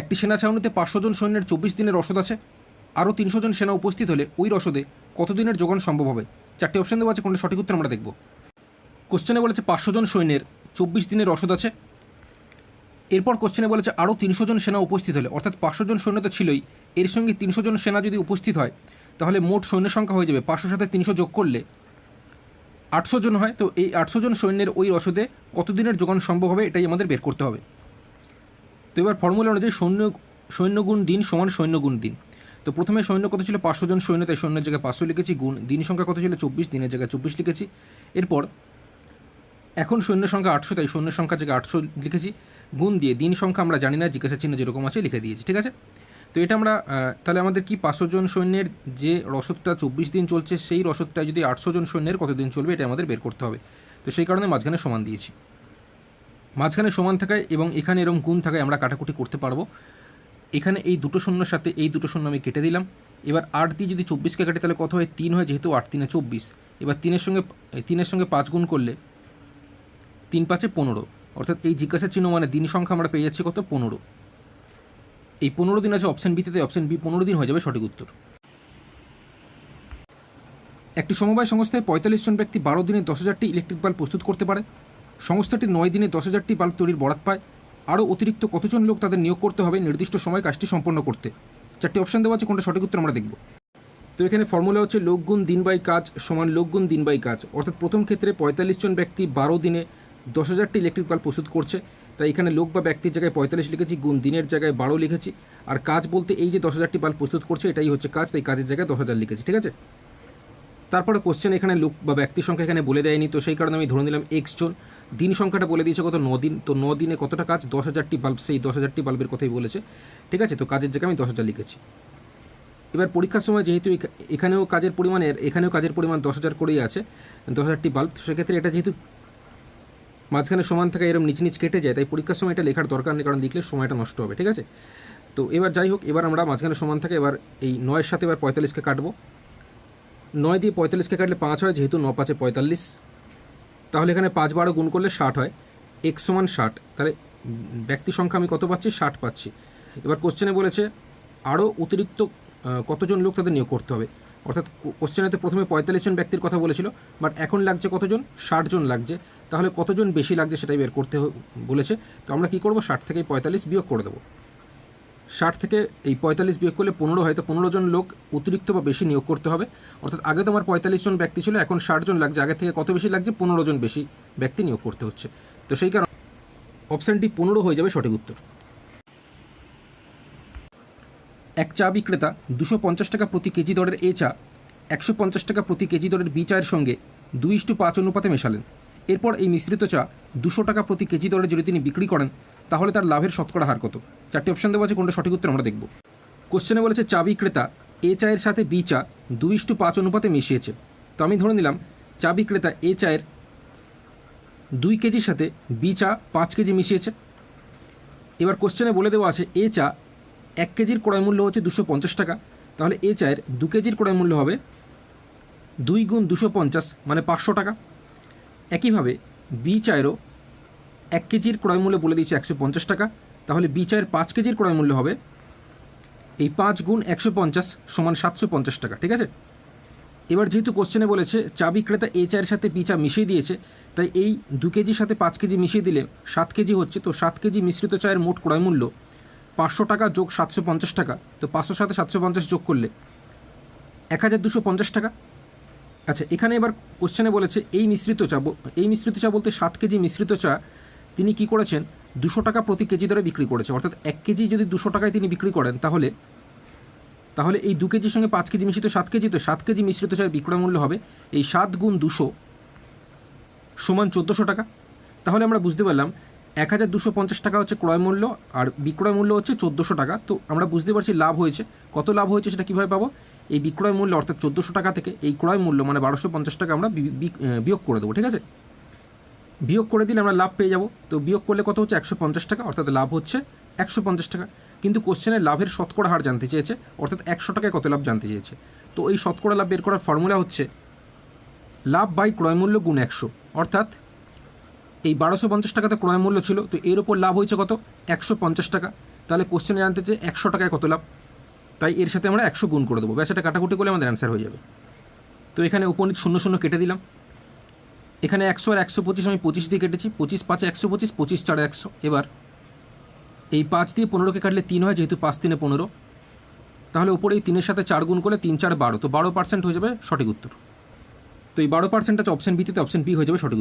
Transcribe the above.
একটি সেনা ছাউনিতে পাঁচশো জন সৈন্যের চব্বিশ দিনের রসদ আছে। আরও তিনশো জন সেনা উপস্থিত হলে ওই রসদে কত দিনের যোগান সম্ভব হবে? চারটি অপশন দেওয়া আছে, কোনটা সঠিক উত্তর আমরা দেখব। কোশ্চেনে বলেছে পাঁচশো জন সৈন্যের চব্বিশ দিনের রসদ আছে। এরপর কোশ্চেনে বলেছে আরও তিনশো জন সেনা উপস্থিত হলে, অর্থাৎ পাঁচশো জন সৈন্য তো ছিলই, এর সঙ্গে তিনশো জন সেনা যদি উপস্থিত হয়, তাহলে মোট সৈন্য সংখ্যা হয়ে যাবে পাঁচশোর সাথে তিনশো যোগ করলে আটশো জন হয়। তো এই আটশো জন সৈন্যের ওই রসদে কতদিনের যোগান সম্ভব হবে, এটাই আমাদের বের করতে হবে। তো এবার ফর্মুলা অনুযায়ী সৈন্য, সৈন্যগুণ দিন সমান সৈন্যগুণ দিন। তো প্রথমে সৈন্য কত ছিল? পাঁচশো জন সৈন্য, তাই সৈন্যের জায়গায় পাঁচশো লিখেছি, গুণ দিন সংখ্যা কত ছিল? চব্বিশ, দিনের জায়গায় চব্বিশ লিখেছি। এরপর এখন সৈন্য সংখ্যা আটশো, তাই সৈন্য সংখ্যা জায়গায় আটশো লিখেছি। গুণ দিয়ে দিন সংখ্যা আমরা জানি না, জিজ্ঞাসা চিহ্ন যেরকম আছে লিখে দিয়েছি, ঠিক আছে? তো এটা আমরা তাহলে আমাদের কি পাঁচশো জন সৈন্যের যে রসদটা চব্বিশ দিন চলছে, সেই রসদটা যদি আটশো জন সৈন্যের কতদিন চলবে, এটা আমাদের বের করতে হবে। তো সেই কারণে মাঝখানে সমান দিয়েছি। মাঝখানে সমান থাকায় এবং এখানে এরকম গুণ থাকায় আমরা কাটাকুটি করতে পারব। এখানে এই দুটো শূন্যর সাথে এই দুটো শূন্য আমি কেটে দিলাম। এবার আট দিয়ে যদি চব্বিশকে কাটে, তাহলে কত হয়? তিন হয়, যেহেতু আট তিনে চব্বিশ। এবার তিনের সঙ্গে তিনের সঙ্গে পাঁচ গুণ করলে তিন পাঁচে পনেরো। অর্থাৎ এই জিজ্ঞাসা চিহ্ন মানে দিন সংখ্যা আমরা পেয়ে যাচ্ছি কত? পনেরো। এই পনেরো দিন আছে অপশান বিতে অপশান বি পনেরো দিন হয়ে যাবে সঠিক উত্তর। একটি সমবায় সংস্থায় পঁয়তাল্লিশ জন ব্যক্তি বারো দিনে দশ হাজারটি ইলেকট্রিক বাল্ব প্রস্তুত করতে পারে। সংস্থাটি নয় দিনে দশ হাজারটি বাল্ব তৈরির বরাত পায়। আরও অতিরিক্ত কতজন লোক তাদের নিয়োগ করতে হবে নির্দিষ্ট সময় কাজটি সম্পন্ন করতে। চারটি অপশন দেওয়া আছে, কোনটা সঠিক উত্তর আমরা দেখব। তো এখানে ফর্মুলা হচ্ছে লোকগুণ দিন বাই কাজ সমান লোকগুণ দিন বাই কাজ। অর্থাৎ প্রথম ক্ষেত্রে পঁয়তাল্লিশ জন ব্যক্তি বারো দিনে দশ হাজারটি ইলেকট্রিক বাল্ব প্রস্তুত করছে। তাই এখানে লোক বা ব্যক্তির জায়গায় পঁয়তাল্লিশ লিখেছি, গুণ দিনের জায়গায় বারো লিখেছি। আর কাজ বলতে এই যে দশ হাজারটি বাল্ব প্রস্তুত করছে, এটাই হচ্ছে কাজ, তাই কাজের জায়গায় দশ হাজার লিখেছি, ঠিক আছে? তারপরে কোশ্চেন এখানে লোক বা ব্যক্তির সংখ্যা এখানে বলে দেয়নি, তো সেই কারণে আমি ধরে নিলাম এক্স জন। দিন সংখ্যাটা বলে দিয়েছে কত দিন তো দিনে কতটা কাজ? দশ হাজারটি বাল্ব সেই দশ হাজারটি বাল্বের কথাই বলেছে। ঠিক আছে? তো কাজের জায়গায় আমি দশ হাজার লিখেছি। এবার পরীক্ষার সময় যেহেতু এখানেও কাজের পরিমাণের, এখানেও কাজের পরিমাণ দশ হাজার করেই আছে দশ হাজারটি বাল্ব সেক্ষেত্রে এটা যেহেতু মাঝখানে সমান থাকা এরকম নিচ নিচ কেটে যায়, তাই পরীক্ষার সময় এটা লেখার দরকার নেই, কারণ লিখলে সময়টা নষ্ট হবে, ঠিক আছে? তো এবার যাই হোক, এবার আমরা মাঝখানে সমান থাকে, এবার এই নয়ের সাথে এবার পঁয়তাল্লিশকে কাটবো। নয় দিয়ে পঁয়তাল্লিশকে কাটলে পাঁচ হয়, যেহেতু ন পাঁচে পঁয়তাল্লিশ। তাহলে এখানে পাঁচ বারো গুণ করলে ষাট হয়। এক সমান ষাট। তাহলে ব্যক্তি সংখ্যা আমি কত পাচ্ছি? ষাট পাচ্ছি। এবার কোশ্চেনে বলেছে আরও অতিরিক্ত কতজন লোক তাদের নিয়োগ করতে হবে? অর্থাৎ কোশ্চেনেতে প্রথমে পঁয়তাল্লিশ জন ব্যক্তির কথা বলেছিল বাট এখন লাগছে কতজন? ষাট জন লাগছে। তাহলে কতজন বেশি লাগছে সেটাই বের করতে বলেছে। তো আমরা কি করব? ষাট থেকে পঁয়তাল্লিশ বিয়োগ করে দেবো। ষাট থেকে এই পঁয়তাল্লিশ বিয়োগ করলে পনেরো হয়, তো পনেরো জন লোক অতিরিক্ত বা বেশি নিয়োগ করতে হবে। অর্থাৎ আগে তোমার পঁয়তাল্লিশ জন ব্যক্তি ছিল, এখন ষাট জন লাগছে। আগে থেকে কত বেশি লাগছে? পনেরো জন বেশি ব্যক্তি নিয়োগ করতে হচ্ছে। তো সেই কারণে অপশানটি পনেরো হয়ে যাবে সঠিক উত্তর। এক চা বিক্রেতা দুশো পঞ্চাশ টাকা প্রতি কেজি দরের এ চা, একশো পঞ্চাশ টাকা প্রতি কেজি দরের বি চায়ের সঙ্গে দুই ইস্টু পাঁচ অনুপাতে মেশালেন। এরপর এই মিশ্রিত চা দুশো টাকা প্রতি কেজি দরে যদি তিনি বিক্রি করেন তাহলে তার লাভের শতকরা হার কত? চারটি অপশন দেওয়া আছে, কোনটা সঠিক উত্তর আমরা দেখব। কোশ্চেনে বলেছে, চা বিক্রেতা, এ চায়ের সাথে বি চা দুই ইস্টু পাঁচ অনুপাতে মিশিয়েছে। তো আমি ধরে নিলাম, চা বিক্রেতা এ চায়ের দুই কেজির সাথে বি চা পাঁচ কেজি মিশিয়েছে। এবার কোশ্চেনে বলে দেওয়া আছে, এ চা এক কেজির ক্রয় মূল্য হচ্ছে দুশো পঞ্চাশ টাকা। তাহলে এ চায়ের দু কেজির ক্রয় মূল্য হবে দুই গুণ দুশো পঞ্চাশ মানে পাঁচশো টাকা। একইভাবে বি চায়েরও এক কেজির ক্রয় মূল্য বলে দিয়েছে একশো পঞ্চাশ টাকা। তাহলে বি চায়ের পাঁচ কেজির ক্রয় মূল্য হবে এই পাঁচ গুণ একশো পঞ্চাশ সমান সাতশো পঞ্চাশ টাকা, ঠিক আছে? এবার যেহেতু কোশ্চেনে বলেছে, চা বিক্রেতা এ চায়ের সাথে বি চা মিশিয়ে দিয়েছে, তাই এই দু কেজির সাথে পাঁচ কেজি মিশিয়ে দিলে সাত কেজি হচ্ছে, তো সাত কেজি মিশ্রিত চায়ের মোট ক্রয় মূল্য পাঁচশো টাকা যোগ সাতশো পঞ্চাশ টাকা, তো পাঁচশোর সাথে সাতশো পঞ্চাশ যোগ করলে এক হাজার দুশো পঞ্চাশ টাকা। আচ্ছা এখানে এবার কোশ্চেনে বলেছে, এই মিশ্রিত চা এই মিশ্রিত চা বলতে সাত কেজি মিশ্রিত চা তিনি কি করেছেন? দুশো টাকা প্রতি কেজি দরে বিক্রি করেছে। অর্থাৎ এক কেজি যদি দুশো টাকায় তিনি বিক্রি করেন, তাহলে তাহলে এই দু কেজির সঙ্গে পাঁচ কেজি মিশ্রিত, সাত কেজি তো, সাত কেজি মিশ্রিত চায়ের বিক্রয় মূল্য হবে এই সাত গুণ দুশো সমান চোদ্দোশো টাকা। তাহলে আমরা বুঝতে পারলাম, এক হাজার দুশো পঞ্চাশ টাকা হচ্ছে ক্রয় মূল্য আর বিক্রয় মূল্য হচ্ছে চোদ্দোশো টাকা। তো আমরা বুঝতে পারছি লাভ হয়েছে। কত লাভ হয়েছে সেটা কীভাবে পাবো? এই বিক্রয় মূল্য অর্থাৎ চোদ্দোশো টাকা থেকে এই ক্রয় মূল্য মানে বারোশো পঞ্চাশ টাকা আমরা বিয়োগ করে দেবো, ঠিক আছে? বিয়োগ করে দিলে আমরা লাভ পেয়ে যাব। তো বিয়োগ করলে কত হচ্ছে? একশো পঞ্চাশ টাকা, অর্থাৎ লাভ হচ্ছে একশো পঞ্চাশ টাকা। কিন্তু কোশ্চেনে লাভের শতকরা হার জানতে চেয়েছে, অর্থাৎ একশো টাকায় কত লাভ জানতে চেয়েছে। তো এই শতকরা লাভ বের করার ফর্মুলা হচ্ছে লাভ বাই ক্রয় মূল্য গুণ একশো। অর্থাৎ এই বারোশো পঞ্চাশ টাকাতে ক্রয় মূল্য ছিল, তো এর ওপর লাভ হয়েছে কত? একশো পঞ্চাশ টাকা। তাহলে কোশ্চেনে জানতে চেয়ে একশো টাকায় কত লাভ? তাই এর সাথে আমরা একশো গুণ করে দেবো। ব্যাস, এটা কাটাকুটি করলে আমাদের অ্যান্সার হয়ে যাবে। তো এখানে উপনীত শূন্য শূন্য কেটে দিলাম। এখানে একশো আর একশো পঁচিশ, আমি পঁচিশ দিয়ে কেটেছি। পঁচিশ পাঁচে একশো পঁচিশ পঁচিশ চারে একশো। এবার এই পাঁচ দিয়ে পনেরোকে কাটলে তিন হয়, যেহেতু পাঁচ তিনে পনেরো। তাহলে ওপরে এই তিনের সাথে চার গুণ করলে তিন চার বারো। তো বারো পার্সেন্ট হয়ে যাবে সঠিক উত্তর। তো এই বারো পার্সেন্ট আছে অপশন বিতে অপশন বি হয়ে যাবে সঠিক।